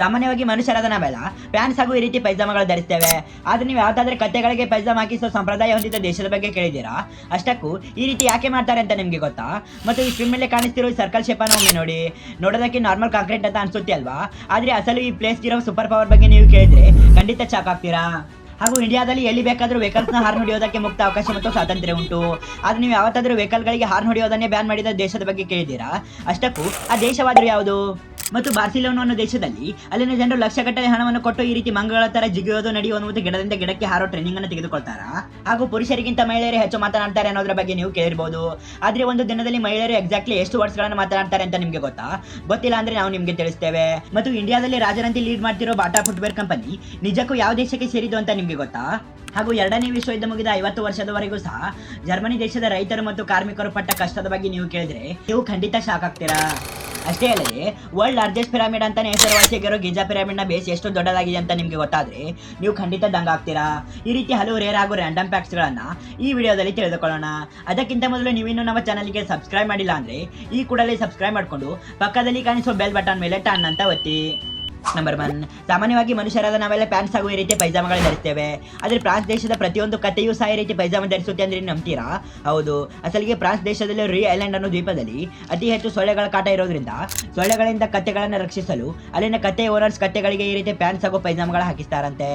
ಸಾಮಾನ್ಯವಾಗಿ ಮನುಷ್ಯರಾದ ನಾವೆಲ್ಲ ಪ್ಯಾಂಟ್ಸ್ ಹಾಗೂ ಈ ರೀತಿ ಪೈಜಾಮಗಳು ಧರಿಸ್ತೇವೆ. ಆದ್ರೆ ನೀವು ಯಾವ್ದಾದ್ರೆ ಕತ್ತೆಗಳಿಗೆ ಪೈಜಾಮ ಹಾಕಿಸುವ ಸಂಪ್ರದಾಯ ಹೊಂದಿದ ದೇಶದ ಬಗ್ಗೆ ಕೇಳಿದ್ದೀರಾ? ಅಷ್ಟಕ್ಕೂ ಈ ರೀತಿ ಯಾಕೆ ಮಾಡ್ತಾರೆ ಅಂತ ನಿಮ್ಗೆ ಗೊತ್ತಾ? ಮತ್ತು ಈ ಫಿಲ್ಮ್ ಮೇಲೆ ಕಾಣಿಸ್ತಿರೋ ಸರ್ಕಲ್ ಶೇಪ್ ಅನ್ನು ಒಮ್ಮೆ ನೋಡಿ. ನೋಡೋದಕ್ಕೆ ನಾರ್ಮಲ್ ಕಾಂಕ್ರೀಟ್ ಅಂತ ಅನ್ಸುತ್ತೆ ಅಲ್ವಾ? ಆದ್ರೆ ಅಸಲು ಈ ಪ್ಲೇಸ್ ಇರೋ ಸೂಪರ್ ಪವರ್ ಬಗ್ಗೆ ನೀವು ಕೇಳಿದ್ರೆ ಖಂಡಿತ ಚಾಕ್ ಆಗ್ತೀರಾ? ಹಾಗೂ ಇಂಡಿಯಾದಲ್ಲಿ ಎಲ್ಲಿ ಬೇಕಾದರೂ ವೆಹಿಕಲ್ಸ್ನ ಹಾರ್ನ್ ಹೊಡೆಯೋದಕ್ಕೆ ಮುಕ್ತ ಅವಕಾಶ ಮತ್ತು ಸ್ವಾತಂತ್ರ್ಯ ಉಂಟು. ಆದರೆ ನೀವು ಯಾವತ್ತಾದರೂ ವೆಹಿಕಲ್ಗಳಿಗೆ ಹಾರ್ನ್ ಹೊಡೆಯೋದನ್ನೇ ಬ್ಯಾನ್ ಮಾಡಿದ ದೇಶದ ಬಗ್ಗೆ ಕೇಳಿದ್ದೀರಾ? ಅಷ್ಟಕ್ಕೂ ಆ ದೇಶವಾದರೂ ಯಾವುದು? ಮತ್ತು ಬಾರ್ಸಿಲೋನಾ ಅನ್ನೋ ದೇಶದಲ್ಲಿ ಅಲ್ಲಿನ ಜನರು ಲಕ್ಷಗಟ್ಟಲೆ ಹಣವನ್ನು ಕೊಟ್ಟು ಈ ರೀತಿ ಮಂಗಗಳ ತರ ಜಿಗಿಯೋದು ನಡೆಯೋದು ಮತ್ತು ಗಿಡದಿಂದ ಗಿಡಕ್ಕೆ ಹಾರೋ ಟ್ರೈನಿಂಗ್ ಅನ್ನು ತೆಗೆದುಕೊಳ್ತಾರ? ಹಾಗೂ ಪುರುಷರಿಗಿಂತ ಮಹಿಳೆಯರೇ ಹೆಚ್ಚು ಮಾತನಾಡ್ತಾರೆ ಅನ್ನೋದ್ರ ಬಗ್ಗೆ ನೀವು ಕೇಳಿರ್ಬೋದು. ಆದ್ರೆ ಒಂದು ದಿನದಲ್ಲಿ ಮಹಿಳೆಯರು ಎಕ್ಸಾಕ್ಟ್ಲಿ ಎಷ್ಟು ವರ್ಡ್ಸ್ಗಳನ್ನು ಮಾತನಾಡ್ತಾರೆ ಅಂತ ನಿಮಗೆ ಗೊತ್ತಾ? ಗೊತ್ತಿಲ್ಲ ಅಂದ್ರೆ ನಾವು ನಿಮಗೆ ತಿಳಿಸ್ತೇವೆ. ಮತ್ತು ಇಂಡಿಯಾದಲ್ಲಿ ರಾಜರಂತಿ ಲೀಡ್ ಮಾಡ್ತಿರೋ ಬಾಟಾ ಫುಟ್ವೇರ್ ಕಂಪನಿ ನಿಜಕ್ಕೂ ಯಾವ ದೇಶಕ್ಕೆ ಸೇರಿದ್ದು ಅಂತ ನಿಮಗೆ ಗೊತ್ತಾ? ಹಾಗೂ ಎರಡನೇ ವಿಶ್ವ ಯುದ್ಧ ಮುಗಿದ ಐವತ್ತು ವರ್ಷದವರೆಗೂ ಸಹ ಜರ್ಮನಿ ದೇಶದ ರೈತರು ಮತ್ತು ಕಾರ್ಮಿಕರು ಪಟ್ಟ ಕಷ್ಟದ ಬಗ್ಗೆ ನೀವು ಕೇಳಿದ್ರೆ ನೀವು ಖಂಡಿತ ಶಾಕ್ ಆಗ್ತೀರಾ? ಅಷ್ಟೇ ಅಲ್ಲದೆ ವರ್ಲ್ಡ್ ಲಾರ್ಜೆಸ್ಟ್ ಪಿರಾಮಿಡ್ ಅಂತಾನೆ ಹೆಸರುವಾಸಿಯಾಗಿರೋ ಗಿಜಾ ಪಿರಾಮಿಡ್ನ ಬೇಸ್ ಎಷ್ಟು ದೊಡ್ಡದಾಗಿದೆ ಅಂತ ನಿಮಗೆ ಗೊತ್ತಾದ್ರೆ, ನೀವು ಖಂಡಿತ ದಂಗಾಗ್ತೀರಾ ಈ ರೀತಿ ಹಲವು ರೇರ್ ಹಾಗೂ ರ್ಯಾಂಡಮ್ ಫ್ಯಾಕ್ಟ್ಸ್ಗಳನ್ನು ಈ ವಿಡಿಯೋದಲ್ಲಿ ತಿಳಿದುಕೊಳ್ಳೋಣ. ಅದಕ್ಕಿಂತ ಮೊದಲು ನೀವಿನ್ನು ನಮ್ಮ ಚಾನಲ್ಗೆ ಸಬ್ಸ್ಕ್ರೈಬ್ ಮಾಡಿಲ್ಲ ಅಂದ್ರೆ, ಈ ಕೂಡಲೇ ಸಬ್ಸ್ಕ್ರೈಬ್ ಮಾಡಿಕೊಂಡು ಪಕ್ಕದಲ್ಲಿ ಕಾಣಿಸುವ ಬೆಲ್ ಬಟನ್ ಮೇಲೆ ಟನ್ ಅಂತ ಒತ್ತಿ. ನಂಬರ್ ಒನ್ ಸಾಮಾನ್ಯವಾಗಿ ಮನುಷ್ಯರಾದ ನಾವೆಲ್ಲ ಪ್ಯಾಂಟ್ಸ್ ಆಗುವ ಈ ರೀತಿ ಪೈಜಾಮಗಳು ಧರಿಸ್ತೇವೆ. ಆದರೆ ಫ್ರಾನ್ಸ್ ದೇಶದ ಪ್ರತಿಯೊಂದು ಕಥೆಯೂ ಸಹ ಈ ರೀತಿ ಪೈಜಾಮ ಧರಿಸುತ್ತೆ ಅಂದ್ರೆ ನಂಬ್ತೀರಾ? ಹೌದು. ಅಸಲಿಗೆ ಫ್ರಾನ್ಸ್ ದೇಶದಲ್ಲಿ ರೀ ಐಲ್ಯಾಂಡ್ ಅನ್ನೋ ದ್ವೀಪದಲ್ಲಿ ಅತಿ ಹೆಚ್ಚು ಸೊಳ್ಳೆಗಳ ಕಾಟ ಇರೋದ್ರಿಂದ ಸೊಳ್ಳೆಗಳಿಂದ ಕತ್ತೆಗಳನ್ನು ರಕ್ಷಿಸಲು ಅಲ್ಲಿನ ಕತ್ತೆ ಓನರ್ಸ್ ಕತ್ತೆಗಳಿಗೆ ಈ ರೀತಿ ಪ್ಯಾಂಟ್ಸ್ ಆಗೋ ಪೈಜಾಮಗಳು ಹಾಕಿಸ್ತಾರಂತೆ.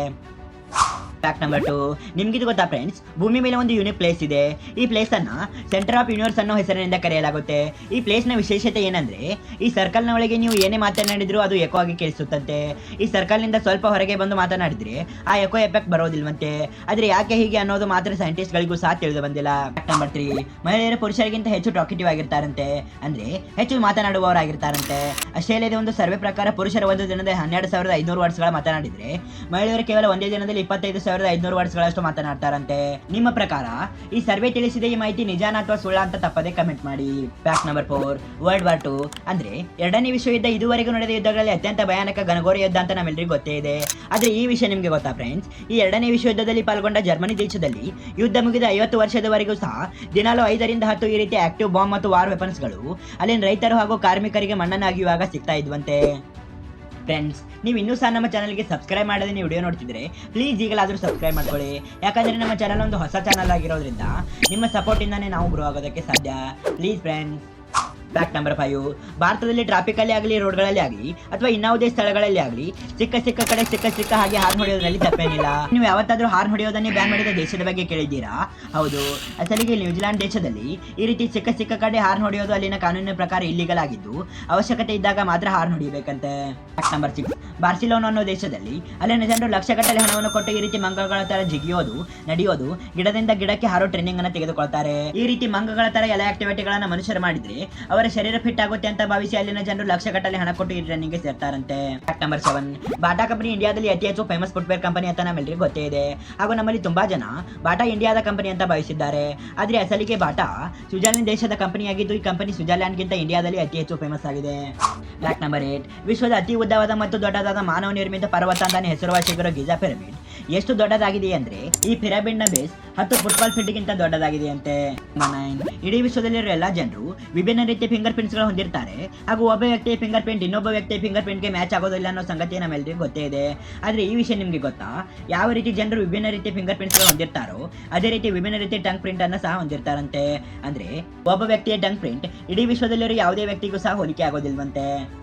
ಫ್ಯಾಕ್ಟ್ ನಂಬರ್ ಟು ನಿಮ್ಗಿದು ಗೊತ್ತಾ ಫ್ರೆಂಡ್ಸ್ ಭೂಮಿ ಮೇಲೆ ಒಂದು ಯೂನಿಕ್ ಪ್ಲೇಸ್ ಇದೆ. ಈ ಪ್ಲೇಸ್ ಅನ್ನ ಸೆಂಟರ್ ಆಫ್ ಯೂನಿವರ್ಸ್ ಅನ್ನೋ ಹೆಸರಿನಿಂದ ಕರೆಯಲಾಗುತ್ತೆ. ಈ ಪ್ಲೇಸ್ನ ವಿಶೇಷತೆ ಏನಂದ್ರೆ, ಈ ಸರ್ಕಲ್ನ ಒಳಗೆ ನೀವು ಏನೇ ಮಾತನಾಡಿದ್ರು ಅದು ಎಕೋ ಆಗಿ ಕೇಳಿಸುತ್ತಂತೆ. ಈ ಸರ್ಕಲ್ನಿಂದ ಸ್ವಲ್ಪ ಹೊರಗೆ ಬಂದು ಮಾತನಾಡಿದ್ರೆ, ಆ ಎಕೋ ಎಫೆಕ್ಟ್ ಬರೋದಿಲ್ವಂತೆ. ಆದ್ರೆ ಯಾಕೆ ಹೀಗೆ ಅನ್ನೋದು ಮಾತ್ರ ಸೈಂಟಿಸ್ಟ್ ಗಳಿಗೂ ಸಹ ತಿಳಿದು ಬಂದಿಲ್ಲ. ಫ್ಯಾಕ್ಟ್ ನಂಬರ್ ತ್ರೀ ಮಹಿಳೆಯರು ಪುರುಷರಿಗಿಂತ ಹೆಚ್ಚು ಟಾಕಿಟಿವ್ ಆಗಿರ್ತಾರಂತೆ. ಅಂದ್ರೆ ಹೆಚ್ಚು ಮಾತನಾಡುವವರಾಗಿರ್ತಾರಂತೆ. ಅಷ್ಟೇ ಒಂದು ಸರ್ವೆ ಪ್ರಕಾರ ಪುರುಷರ ಒಂದು ದಿನದ ಹನ್ನೆರಡು ಸಾವಿರದ ಐನೂರು ವರ್ಷಗಳ ಮಾತನಾಡಿದ್ರೆ, ಮಹಿಳೆಯರು ಕೇವಲ ಒಂದೇ ದಿನದಲ್ಲಿ ಇಪ್ಪತ್ತೈದು ಸಾವಿರದ ಐನೂರು ವರ್ಷಗಳಷ್ಟು ಮಾತನಾಡ್ತಾರಂತೆ. ನಿಮ್ಮ ಪ್ರಕಾರ ಈ ಸರ್ವೆ ತಿಳಿಸಿದ ಈ ಮಾಹಿತಿ ನಿಜಾನ ಅಥವಾ ಸುಳ್ಳ ಅಂತ ತಪ್ಪದೆ ಕಮೆಂಟ್ ಮಾಡಿ. Fact number four world war two ಅಂದ್ರೆ ಎರಡನೇ ವಿಶ್ವ ಯುದ್ಧ ಇದುವರೆಗೂ ನಡೆದ ಯುದ್ಧಗಳಲ್ಲಿ ಅತ್ಯಂತ ಭಯಾನಕ ಗಣಗೋರ ಯುದ್ಧ ಅಂತ ನಮ್ಮೆಲ್ಲರಿಗೂ ಗೊತ್ತೇ ಇದೆ. ಆದ್ರೆ ಈ ವಿಷಯ ನಿಮಗೆ ಗೊತ್ತಾ ಫ್ರೆಂಡ್ಸ್ ಈ ಎರಡನೇ ವಿಶ್ವ ಯುದ್ಧದಲ್ಲಿ ಪಾಲ್ಗೊಂಡ ಜರ್ಮನಿ ದೇಶದಲ್ಲಿ ಯುದ್ಧ ಮುಗಿದ ಐವತ್ತು ವರ್ಷದವರೆಗೂ ಸಹ ದಿನಾಲು ಐದರಿಂದ ಹತ್ತು ಈ ರೀತಿ ಆಕ್ಟಿವ್ ಬಾಂಬ್ ಮತ್ತು ವಾರ್ ವೆಪನ್ಸ್ಗಳು ಅಲ್ಲಿನ ರೈತರು ಹಾಗೂ ಕಾರ್ಮಿಕರಿಗೆ ಮಣ್ಣನ್ನಾಗಿಯುವಾಗ ಸಿಗ್ತಾ ಇದ್ವಂತೆ. ಫ್ರೆಂಡ್ಸ್ ನೀವು ಇನ್ನೂ ಸಹ ನಮ್ಮ ಚಾನಲ್ಗೆ ಸಬ್ಸ್ಕ್ರೈಬ್ ಮಾಡದೆ ನೀವು ವಿಡಿಯೋ ನೋಡ್ತಿದ್ರೆ ಪ್ಲೀಸ್ ಈಗಲಾದರೂ ಸಬ್ಸ್ಕ್ರೈಬ್ ಮಾಡ್ಕೊಳ್ಳಿ. ಯಾಕಂದರೆ ನಮ್ಮ ಚಾನಲ್ ಒಂದು ಹೊಸ ಚಾನಲ್ ಆಗಿರೋದ್ರಿಂದ, ನಿಮ್ಮ ಸಪೋರ್ಟಿಂದಾನೇ ನಾವು ಗ್ರೋ ಆಗೋದಕ್ಕೆ ಸಾಧ್ಯ. Please friends fact number five ಭಾರತದಲ್ಲಿ ಟ್ರಾಫಿಕಲ್ಲಿ ಆಗಲಿ ರೋಡ್ಗಳಲ್ಲಿ ಆಗಲಿ, ಅಥವಾ ಇನ್ನಾವುದೇ ಸ್ಥಳಗಳಲ್ಲಿ ಆಗಲಿ ಚಿಕ್ಕ ಚಿಕ್ಕ ಕಡೆ ಚಿಕ್ಕ ಚಿಕ್ಕ ಹಾಗೆ ಹಾರ್ನ್ ಹೊಡೆಯೋದ್ರಲ್ಲಿ ತಪ್ಪೇನಿಲ್ಲ. ನೀವು ಯಾವತ್ತಾದ್ರೂ ಹಾರ್ನ್ ಹೊಡೆಯೋದನ್ನೇ ಬ್ಯಾನ್ ಮಾಡಿದ ದೇಶದ ಬಗ್ಗೆ ಕೇಳಿದ್ದೀರಾ? ಹೌದು. ಅಸಲಿಗೆ ನ್ಯೂಜಿಲೆಂಡ್ ದೇಶದಲ್ಲಿ ಈ ರೀತಿ ಚಿಕ್ಕ ಚಿಕ್ಕ ಕಡೆ ಹಾರ್ನ್ ಹೊಡೆಯೋದು ಅಲ್ಲಿನ ಕಾನೂನಿನ ಪ್ರಕಾರ ಇಲ್ಲಿಗಲ್ ಆಗಿದ್ದು, ಅವಶ್ಯಕತೆ ಇದ್ದಾಗ ಮಾತ್ರ ಹಾರ್ನ್ ಹೊಡಿಬೇಕಂತೆ. ಫ್ಯಾಕ್ಟ್ ನಂಬರ್ ಸಿಕ್ಸ್ ಬಾರ್ಸಿಲೋನಾ ಅನ್ನೋ ದೇಶದಲ್ಲಿ ಅಲ್ಲಿನ ಜನರು ಲಕ್ಷಗಟ್ಟಲೆ ಹಣವನ್ನು ಕೊಟ್ಟು ಈ ರೀತಿ ಮಂಗಗಳ ತರ ಜಿಗಿಯೋದು, ನಡೆಯೋದು, ಗಿಡದಿಂದ ಗಿಡಕ್ಕೆ ಹಾರೋ ಟ್ರೈನಿಂಗ್ ಅನ್ನು ತೆಗೆದುಕೊಳ್ತಾರೆ. ಈ ರೀತಿ ಮಂಗಗಳ ತರ ಎಲ್ಲ ಆಕ್ಟಿವಿಟಿಗಳನ್ನ ಮನುಷ್ಯರು ಮಾಡಿದ್ರೆ, ಅವರ ಶರೀರ ಫಿಟ್ ಆಗುತ್ತೆ ಅಂತ ಭಾವಿಸಿ ಅಲ್ಲಿನ ಜನರು ಲಕ್ಷಗಟ್ಟಲೆ ಹಣ ಕೊಟ್ಟು ಈ training ಸೇರ್ತಾರಂತೆ. Fact number seven Bata company ಇಂಡಿಯಾದಲ್ಲಿ ಅತಿ ಹೆಚ್ಚು ಫೇಮಸ್ ಫುಟ್ವೇರ್ ಕಂಪನಿ ಅಂತ ನಮ್ಮೆಲ್ಲರಿಗೂ ಗೊತ್ತೇ ಇದೆ. ಹಾಗೂ ನಮ್ಮಲ್ಲಿ ತುಂಬಾ ಜನ ಬಾಟಾ ಇಂಡಿಯಾದ ಕಂಪನಿ ಅಂತ ಭಾವಿಸಿದ್ದಾರೆ. ಆದ್ರೆ ಅಸಲಿಗೆ ಬಾಟಾ ಸ್ವಿಟ್ಜರ್ಲೆಂಡ್ ದೇಶದ ಕಂಪನಿಯಾಗಿದ್ದು ಈ ಕಂಪನಿ ಸ್ವಿಟ್ಜರ್ಲ್ಯಾಂಡ್ಗಿಂತ ಇಂಡಿಯಾದಲ್ಲಿ ಅತಿ ಹೆಚ್ಚು ಫೇಮಸ್ ಆಗಿದೆ. ಫ್ಯಾಕ್ಟ್ ನಂಬರ್ ಏಟ್ ವಿಶ್ವದ ಅತಿ ಉದ್ದವಾದ ಮತ್ತು ದೊಡ್ಡದಾದ ಮಾನವ ನಿರ್ಮಿತ ಪರ್ವತ ಅಂತಾನೆ ಹೆಸರುವಾಸಿಗಿರೋ ಗಿಜಾ ಪಿರಮಿಡ್ ಎಷ್ಟು ದೊಡ್ಡದಾಗಿದೆ ಅಂದ್ರೆ ಈ ಪಿರಮಿಡ್ನ ಬೇಸ್ ಹತ್ತು ಫುಟ್ಬಾಲ್ ಫೀಲ್ಡ್ ಗಿಂತ ದೊಡ್ಡದಾಗಿದೆ ಅಂತೆ. ಇಡೀ ವಿಶ್ವದಲ್ಲಿರೋ ಎಲ್ಲಾ ಜನರು ವಿಭಿನ್ನ ರೀತಿಯ ಫಿಂಗರ್ ಪ್ರಿಂಟ್ಸ್ಗಳು ಹೊಂದಿರ್ತಾರೆ. ಹಾಗೂ ಒಬ್ಬ ವ್ಯಕ್ತಿಯ ಫಿಂಗರ್ ಪ್ರಿಂಟ್ ಇನ್ನೊಬ್ಬ ವ್ಯಕ್ತಿಯ ಫಿಂಗರ್ ಪ್ರಿಂಟ್ಗೆ ಮ್ಯಾಚ್ ಆಗೋದಿಲ್ಲ ಅನ್ನೋ ಸಂಗತಿ ನಮ್ಮೆಲ್ಲರಿಗೂ ಗೊತ್ತೇ ಇದೆ. ಆದ್ರೆ ಈ ವಿಷಯ ನಿಮ್ಗೆ ಗೊತ್ತಾ? ಯಾವ ರೀತಿ ಜನರು ವಿಭಿನ್ನ ರೀತಿಯ ಫಿಂಗರ್ ಪ್ರಿಂಟ್ಸ್ಗಳು ಹೊಂದಿರ್ತಾರೋ, ಅದೇ ರೀತಿ ವಿಭಿನ್ನ ರೀತಿಯ ಟಂಗ್ ಪ್ರಿಂಟ್ ಅನ್ನ ಸಹ ಹೊಂದಿರ್ತಾರಂತೆ. ಅಂದ್ರೆ ಒಬ್ಬ ವ್ಯಕ್ತಿಯ ಟಂಗ್ ಪ್ರಿಂಟ್ ಇಡೀ ವಿಶ್ವದಲ್ಲಿರೋ ಯಾವುದೇ ವ್ಯಕ್ತಿಗೂ ಸಹ ಹೋಲಿಕೆ ಆಗೋದಿಲ್ವಂತೆ.